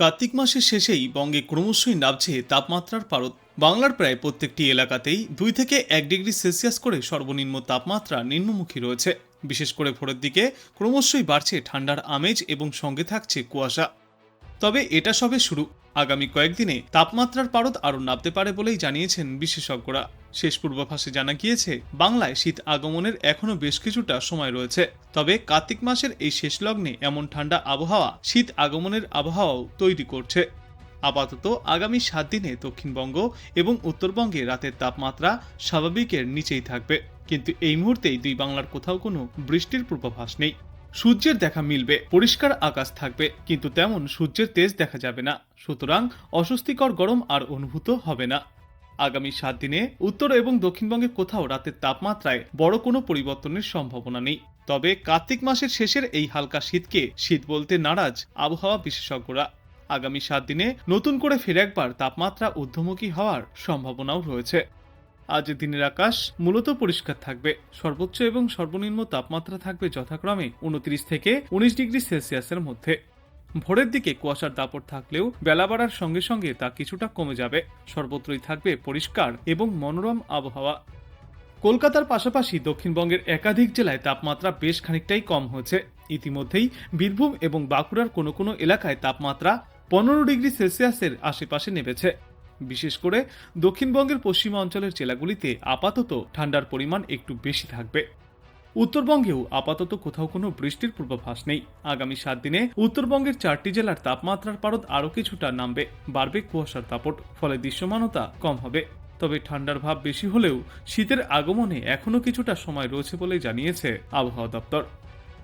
কার্তিক মাসের শেষেই বঙ্গে ক্রমশই নামছে তাপমাত্রার পারদ। বাংলার প্রায় প্রত্যেকটি এলাকাতেই দুই থেকে এক ডিগ্রি সেলসিয়াস করে সর্বনিম্ন তাপমাত্রা নিম্নমুখী রয়েছে। বিশেষ করে ভোরের দিকে ক্রমশই বাড়ছে ঠান্ডার আমেজ এবং সঙ্গে থাকছে কুয়াশা। তবে এটা সবে শুরু। আগামী কয়েকদিনে তাপমাত্রার পারদ আরও নামতে পারে বলেই জানিয়েছেন বিশেষজ্ঞরা। শেষ পূর্বাভাসে জানা গিয়েছে, বাংলায় শীত আগমনের এখনও বেশ কিছুটা সময় রয়েছে। তবে কার্তিক মাসের এই শেষ লগ্নে এমন ঠান্ডা আবহাওয়া শীত আগমনের আবহাওয়াও তৈরি করছে। আপাতত আগামী সাত দিনে দক্ষিণবঙ্গ এবং উত্তরবঙ্গে রাতের তাপমাত্রা স্বাভাবিকের নিচেই থাকবে। কিন্তু এই মুহূর্তেই দুই বাংলার কোথাও কোনো বৃষ্টির পূর্বাভাস নেই। সূর্যের দেখা মিলবে, পরিষ্কার আকাশ থাকবে, কিন্তু তেমন সূর্যের তেজ দেখা যাবে না। সুতরাং অস্বস্তিকর গরম আর অনুভূত হবে না। আগামী সাত দিনে উত্তর এবং দক্ষিণবঙ্গের কোথাও রাতের তাপমাত্রায় বড় কোনো পরিবর্তনের সম্ভাবনা নেই। তবে কার্তিক মাসের শেষের এই হালকা শীতকে শীত বলতে নারাজ আবহাওয়া বিশেষজ্ঞরা। আগামী সাত দিনে নতুন করে ফের একবার তাপমাত্রা ঊর্ধ্বমুখী হওয়ার সম্ভাবনাও রয়েছে। আজ দিনের আকাশ মূলত পরিষ্কার থাকবে। সর্বোচ্চ এবং সর্বনিম্ন তাপমাত্রা থাকবে যথাক্রমে উনত্রিশ থেকে উনিশ ডিগ্রি সেলসিয়াসের মধ্যে। ভোরের দিকে কুয়াশার দাপট থাকলেও বেলা বাড়ার সঙ্গে সঙ্গে তা কিছুটা কমে যাবে। সর্বত্রই থাকবে পরিষ্কার এবং মনোরম আবহাওয়া। কলকাতার পাশাপাশি দক্ষিণবঙ্গের একাধিক জেলায় তাপমাত্রা বেশ খানিকটাই কম হয়েছে। ইতিমধ্যেই বীরভূম এবং বাঁকুড়ার কোনো কোনো এলাকায় তাপমাত্রা পনেরো ডিগ্রি সেলসিয়াসের আশেপাশে নেমেছে। বিশেষ করে দক্ষিণবঙ্গের পশ্চিমা অঞ্চলের জেলাগুলিতে আপাতত ঠান্ডার পরিমাণ একটু বেশি থাকবে। উত্তরবঙ্গেও আপাতত কোথাও কোনো বৃষ্টির পূর্বাভাস নেই। আগামী সাত দিনে উত্তরবঙ্গের চারটি জেলার তাপমাত্রার পারদ আরও কিছুটা নামবে। বাড়বে কুয়াশার দাপট, ফলে দৃশ্যমানতা কম হবে। তবে ঠান্ডার ভাব বেশি হলেও শীতের আগমনে এখনও কিছুটা সময় রয়েছে বলে জানিয়েছে আবহাওয়া দপ্তর।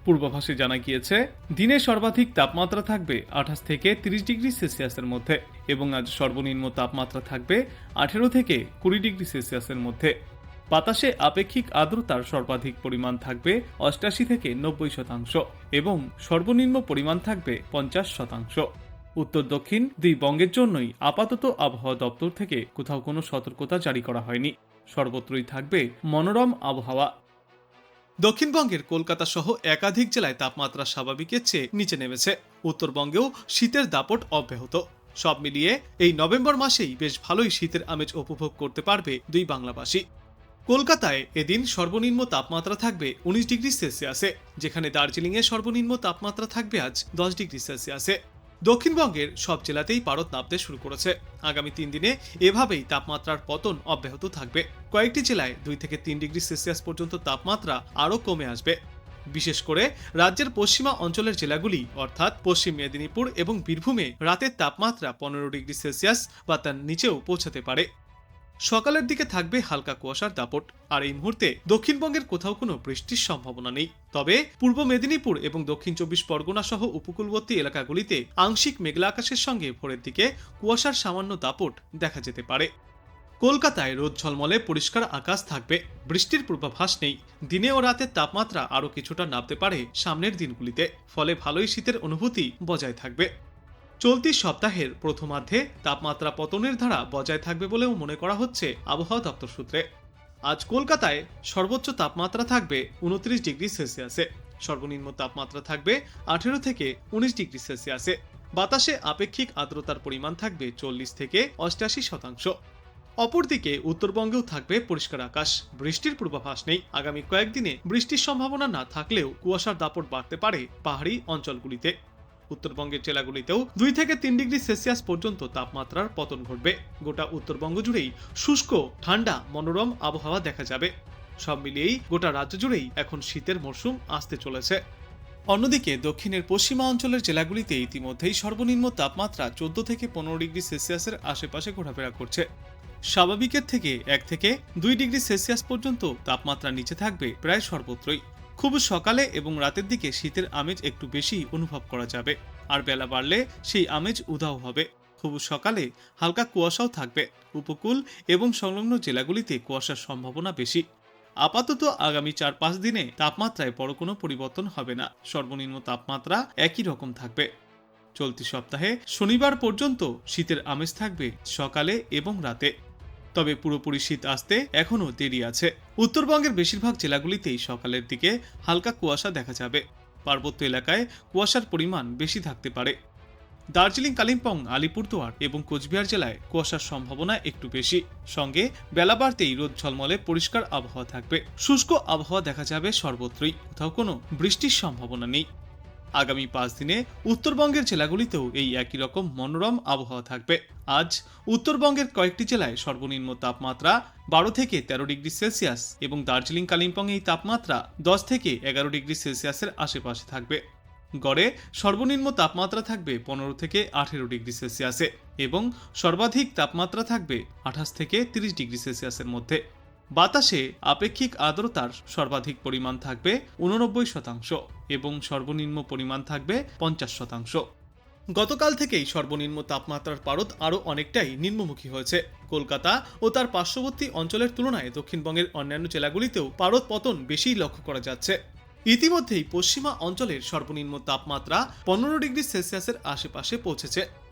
পূর্বাভাসে জানা গিয়েছে, দিনে সর্বাধিক তাপমাত্রা থাকবে আঠাশ থেকে তিরিশ ডিগ্রি সেলসিয়াসের মধ্যে এবং আজ সর্বনিম্ন তাপমাত্রা থাকবে আঠেরো থেকে কুড়ি ডিগ্রি সেলসিয়াসের মধ্যে। বাতাসে আপেক্ষিক আর্দ্রতার সর্বাধিক পরিমাণ থাকবে অষ্টাশি থেকে নব্বই শতাংশ এবং সর্বনিম্ন পরিমাণ থাকবে পঞ্চাশ শতাংশ। উত্তর দক্ষিণ দুই বঙ্গের জন্যই আপাতত আবহাওয়া দপ্তর থেকে কোথাও কোনো সতর্কতা জারি করা হয়নি। সর্বত্রই থাকবে মনোরম আবহাওয়া। দক্ষিণবঙ্গের কলকাতা সহ একাধিক জেলায় তাপমাত্রা স্বাভাবিকের চেয়ে নিচে নেমেছে। উত্তরবঙ্গেও শীতের দাপট অব্যাহত। সব মিলিয়ে এই নভেম্বর মাসেই বেশ ভালোই শীতের আমেজ উপভোগ করতে পারবে দুই বাংলাবাসী। কলকাতায় এদিন সর্বনিম্ন তাপমাত্রা থাকবে উনিশ ডিগ্রি সেলসিয়াসে, যেখানে দার্জিলিংয়ে সর্বনিম্ন তাপমাত্রা থাকবে আজ দশ ডিগ্রি সেলসিয়াসে। দক্ষিণবঙ্গের সব জেলাতেই পারদ নামতে শুরু করেছে। আগামী তিন দিনে এভাবেই তাপমাত্রার পতন অব্যাহত থাকবে। কয়েকটি জেলায় দুই থেকে তিন ডিগ্রি সেলসিয়াস পর্যন্ত তাপমাত্রা আরও কমে আসবে। বিশেষ করে রাজ্যের পশ্চিমা অঞ্চলের জেলাগুলি, অর্থাৎ পশ্চিম মেদিনীপুর এবং বীরভূমে রাতের তাপমাত্রা পনেরো ডিগ্রি সেলসিয়াস বা তার নিচেও পৌঁছাতে পারে। সকালের দিকে থাকবে হালকা কুয়াশার দাপট, আর এই মুহূর্তে দক্ষিণবঙ্গের কোথাও কোনো বৃষ্টির সম্ভাবনা নেই। তবে পূর্ব মেদিনীপুর এবং দক্ষিণ চব্বিশ পরগনা সহ উপকূলবর্তী এলাকাগুলিতে আংশিক মেঘলা আকাশের সঙ্গে ভোরের দিকে কুয়াশার সামান্য দাপট দেখা যেতে পারে। কলকাতায় রোদ ঝলমলে পরিষ্কার আকাশ থাকবে, বৃষ্টির পূর্বাভাস নেই। দিনে ও রাতের তাপমাত্রা আরও কিছুটা নামতে পারে সামনের দিনগুলিতে, ফলে ভালোই শীতের অনুভূতি বজায় থাকবে। চলতি সপ্তাহের প্রথমার্ধে তাপমাত্রা পতনের ধারা বজায় থাকবে বলেও মনে করা হচ্ছে আবহাওয়া দপ্তর সূত্রে। আজ কলকাতায় সর্বোচ্চ তাপমাত্রা থাকবে উনত্রিশ ডিগ্রি সেলসিয়াসে। সর্বনিম্ন তাপমাত্রা থাকবে আঠেরো থেকে উনিশ ডিগ্রি সেলসিয়াসে। বাতাসে আপেক্ষিক আর্দ্রতার পরিমাণ থাকবে চল্লিশ থেকে অষ্টাশি শতাংশ। অপরদিকে উত্তরবঙ্গেও থাকবে পরিষ্কার আকাশ। বৃষ্টির পূর্বাভাস নেই। আগামী কয়েকদিনে বৃষ্টির সম্ভাবনা না থাকলেও কুয়াশার দাপট বাড়তে পারে পাহাড়ি অঞ্চলগুলিতে। উত্তরবঙ্গের জেলাগুলিতেও দুই থেকে তিন ডিগ্রি সেলসিয়াস পর্যন্ত তাপমাত্রার পতন ঘটবে। গোটা উত্তরবঙ্গ জুড়েই শুষ্ক, ঠান্ডা, মনোরম আবহাওয়া দেখা যাবে। সব মিলিয়েই গোটা রাজ্য জুড়েই এখন শীতের মরশুম আসতে চলেছে। অন্যদিকে দক্ষিণের পশ্চিমা অঞ্চলের জেলাগুলিতে ইতিমধ্যেই সর্বনিম্ন তাপমাত্রা চোদ্দ থেকে পনেরো ডিগ্রি সেলসিয়াসের আশেপাশে ঘোরাফেরা করছে। স্বাভাবিকের থেকে এক থেকে দুই ডিগ্রি সেলসিয়াস পর্যন্ত তাপমাত্রা নিচে থাকবে প্রায় সর্বত্রই। খুব সকালে এবং রাতের দিকে শীতের আমেজ একটু বেশি অনুভব করা যাবে। আর বেলা বাড়লে সেই আমেজ উধাও হবে। খুব সকালে হালকা কুয়াশাও থাকবে। উপকূল এবং সংলগ্ন জেলাগুলিতে কুয়াশার সম্ভাবনা বেশি। আপাতত আগামী চার পাঁচ দিনে তাপমাত্রায় বড় কোনো পরিবর্তন হবে না। সর্বনিম্ন তাপমাত্রা একই রকম থাকবে। চলতি সপ্তাহে শনিবার পর্যন্ত শীতের আমেজ থাকবে সকালে এবং রাতে। তবে পুরোপুরি শীত আসতে এখনও দেরি আছে। উত্তরবঙ্গের বেশিরভাগ জেলাগুলিতেই সকালের দিকে হালকা কুয়াশা দেখা যাবে। পার্বত্য এলাকায় কুয়াশার পরিমাণ বেশি থাকতে পারে। দার্জিলিং, কালিম্পং, আলিপুরদুয়ার এবং কোচবিহার জেলায় কুয়াশার সম্ভাবনা একটু বেশি। সঙ্গে বেলা বাড়তেই রোদ ঝলমলে পরিষ্কার আবহাওয়া থাকবে। শুষ্ক আবহাওয়া দেখা যাবে সর্বত্রই, কোথাও কোনো বৃষ্টির সম্ভাবনা নেই। আগামী পাঁচ দিনে উত্তরবঙ্গের জেলাগুলিতেও এই একই রকম মনোরম আবহাওয়া থাকবে। আজ উত্তরবঙ্গের কয়েকটি জেলায় সর্বনিম্ন তাপমাত্রা বারো থেকে তেরো ডিগ্রি সেলসিয়াস এবং দার্জিলিং, কালিম্পং এই তাপমাত্রা দশ থেকে এগারো ডিগ্রি সেলসিয়াসের আশেপাশে থাকবে। গড়ে সর্বনিম্ন তাপমাত্রা থাকবে পনেরো থেকে আঠেরো ডিগ্রি সেলসিয়াসে এবং সর্বাধিক তাপমাত্রা থাকবে আঠাশ থেকে তিরিশ ডিগ্রি সেলসিয়াসের মধ্যে। বাতাসে আপেক্ষিক আর্দ্রতার সর্বাধিক পরিমাণ থাকবে উননব্বই শতাংশ এবং সর্বনিম্ন পরিমাণ থাকবে পঞ্চাশ শতাংশ। গতকাল থেকেই সর্বনিম্ন তাপমাত্রার পারদ আরও অনেকটাই নিম্নমুখী হয়েছে। কলকাতা ও তার পার্শ্ববর্তী অঞ্চলের তুলনায় দক্ষিণবঙ্গের অন্যান্য জেলাগুলিতেও পারদ পতন বেশিই লক্ষ্য করা যাচ্ছে। ইতিমধ্যেই পশ্চিমা অঞ্চলের সর্বনিম্ন তাপমাত্রা পনেরো ডিগ্রি সেলসিয়াসের আশেপাশে পৌঁছেছে।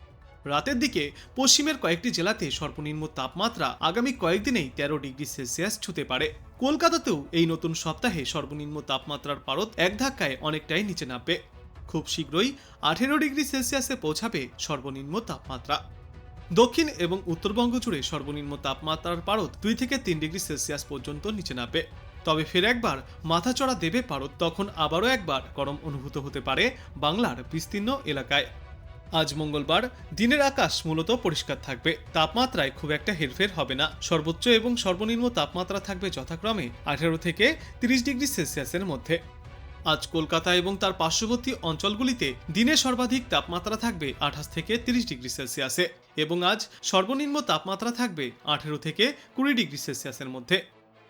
রাতের দিকে পশ্চিমের কয়েকটি জেলাতে সর্বনিম্ন তাপমাত্রা আগামী কয়েকদিনেই তেরো ডিগ্রি সেলসিয়াস ছুতে পারে। কলকাতাতেও এই নতুন সপ্তাহে সর্বনিম্ন তাপমাত্রার পারদ এক ধাক্কায় অনেকটাই নিচে নামবে। খুব শীঘ্রই আঠেরো ডিগ্রি সেলসিয়াসে পৌঁছাবে সর্বনিম্ন তাপমাত্রা। দক্ষিণ এবং উত্তরবঙ্গ জুড়ে সর্বনিম্ন তাপমাত্রার পারদ দুই থেকে তিন ডিগ্রি সেলসিয়াস পর্যন্ত নিচে নামবে। তবে ফের একবার মাথাচড়া দেবে পারদ, তখন আবারও একবার গরম অনুভূত হতে পারে বাংলার বিস্তীর্ণ এলাকায়। আজ মঙ্গলবার দিনের আকাশ মূলত পরিষ্কার থাকবে। তাপমাত্রায় খুব একটা হেরফের হবে না। সর্বোচ্চ এবং সর্বনিম্ন তাপমাত্রা থাকবে যথাক্রমে আঠারো থেকে তিরিশ ডিগ্রি সেলসিয়াসের মধ্যে। আজ কলকাতা এবং তার পার্শ্ববর্তী অঞ্চলগুলিতে দিনে সর্বাধিক তাপমাত্রা থাকবে আঠাশ থেকে তিরিশ ডিগ্রি সেলসিয়াসে এবং আজ সর্বনিম্ন তাপমাত্রা থাকবে আঠেরো থেকে কুড়ি ডিগ্রি সেলসিয়াসের মধ্যে।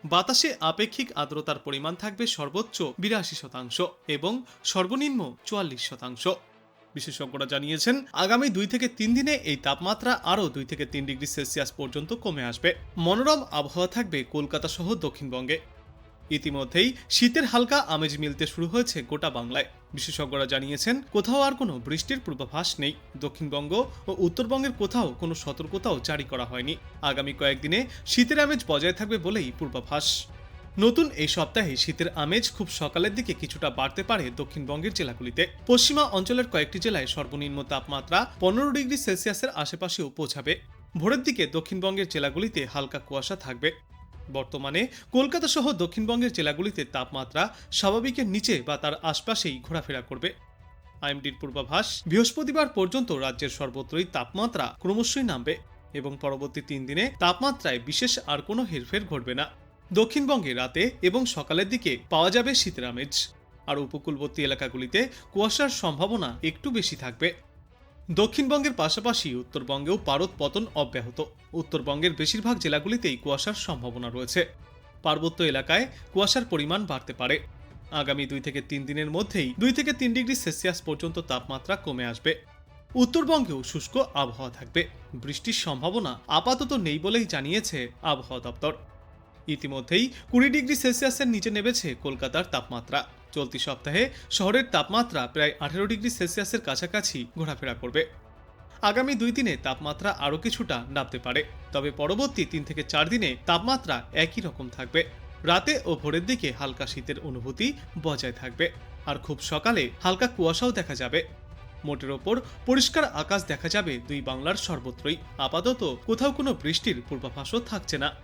বাতাসে আপেক্ষিক আর্দ্রতার পরিমাণ থাকবে সর্বোচ্চ বিরাশি শতাংশ এবং সর্বনিম্ন চুয়াল্লিশ শতাংশ। বিশেষজ্ঞরা জানিয়েছেন, আগামী দুই থেকে তিন দিনে এই তাপমাত্রা আরও দুই থেকে তিন ডিগ্রি সেলসিয়াস পর্যন্ত কমে আসবে। মনোরম আবহাওয়া থাকবে কলকাতা সহ দক্ষিণবঙ্গে। ইতিমধ্যেই শীতের হালকা আমেজ মিলতে শুরু হয়েছে গোটা বাংলায়। বিশেষজ্ঞরা জানিয়েছেন, কোথাও আর কোনো বৃষ্টির পূর্বাভাস নেই। দক্ষিণবঙ্গ ও উত্তরবঙ্গের কোথাও কোনো সতর্কতাও জারি করা হয়নি। আগামী কয়েকদিনে শীতের আমেজ বজায় থাকবে বলেই পূর্বাভাস। নতুন এই সপ্তাহে শীতের আমেজ খুব সকালের দিকে কিছুটা বাড়তে পারে দক্ষিণবঙ্গের জেলাগুলিতে। পশ্চিমা অঞ্চলের কয়েকটি জেলায় সর্বনিম্ন তাপমাত্রা পনেরো ডিগ্রি সেলসিয়াসের আশেপাশেও পৌঁছাবে। ভোরের দিকে দক্ষিণবঙ্গের জেলাগুলিতে হালকা কুয়াশা থাকবে। বর্তমানে কলকাতা সহ দক্ষিণবঙ্গের জেলাগুলিতে তাপমাত্রা স্বাভাবিকের নিচে বা তার আশপাশেই ঘোরাফেরা করবে। আইএমডির পূর্বাভাস, বৃহস্পতিবার পর্যন্ত রাজ্যের সর্বত্রই তাপমাত্রা ক্রমশই নামবে এবং পরবর্তী তিন দিনে তাপমাত্রায় বিশেষ আর কোনো হেরফের ঘটবে না। দক্ষিণবঙ্গে রাতে এবং সকালের দিকে পাওয়া যাবে শীতের আমেজ আর উপকূলবর্তী এলাকাগুলিতে কুয়াশার সম্ভাবনা একটু বেশি থাকবে। দক্ষিণবঙ্গের পাশাপাশি উত্তরবঙ্গেও পারদ পতন অব্যাহত। উত্তরবঙ্গের বেশিরভাগ জেলাগুলিতেই কুয়াশার সম্ভাবনা রয়েছে। পার্বত্য এলাকায় কুয়াশার পরিমাণ বাড়তে পারে। আগামী দুই থেকে তিন দিনের মধ্যেই দুই থেকে তিন ডিগ্রি সেলসিয়াস পর্যন্ত তাপমাত্রা কমে আসবে। উত্তরবঙ্গেও শুষ্ক আবহাওয়া থাকবে। বৃষ্টির সম্ভাবনা আপাতত নেই বলেই জানিয়েছে আবহাওয়া দপ্তর। ইতিমধ্যেই কুড়ি ডিগ্রি সেলসিয়াসের নিচে নেমেছে কলকাতার তাপমাত্রা। চলতি সপ্তাহে শহরের তাপমাত্রা প্রায় আঠেরো ডিগ্রি সেলসিয়াসের কাছাকাছি ঘোরাফেরা করবে। আগামী দুই দিনে তাপমাত্রা আরও কিছুটা নামতে পারে, তবে পরবর্তী তিন থেকে চার দিনে তাপমাত্রা একই রকম থাকবে। রাতে ও ভোরের দিকে হালকা শীতের অনুভূতি বজায় থাকবে, আর খুব সকালে হালকা কুয়াশাও দেখা যাবে। মোটের ওপর পরিষ্কার আকাশ দেখা যাবে দুই বাংলার সর্বত্রই। আপাতত কোথাও কোনো বৃষ্টির পূর্বাভাসও থাকছে না।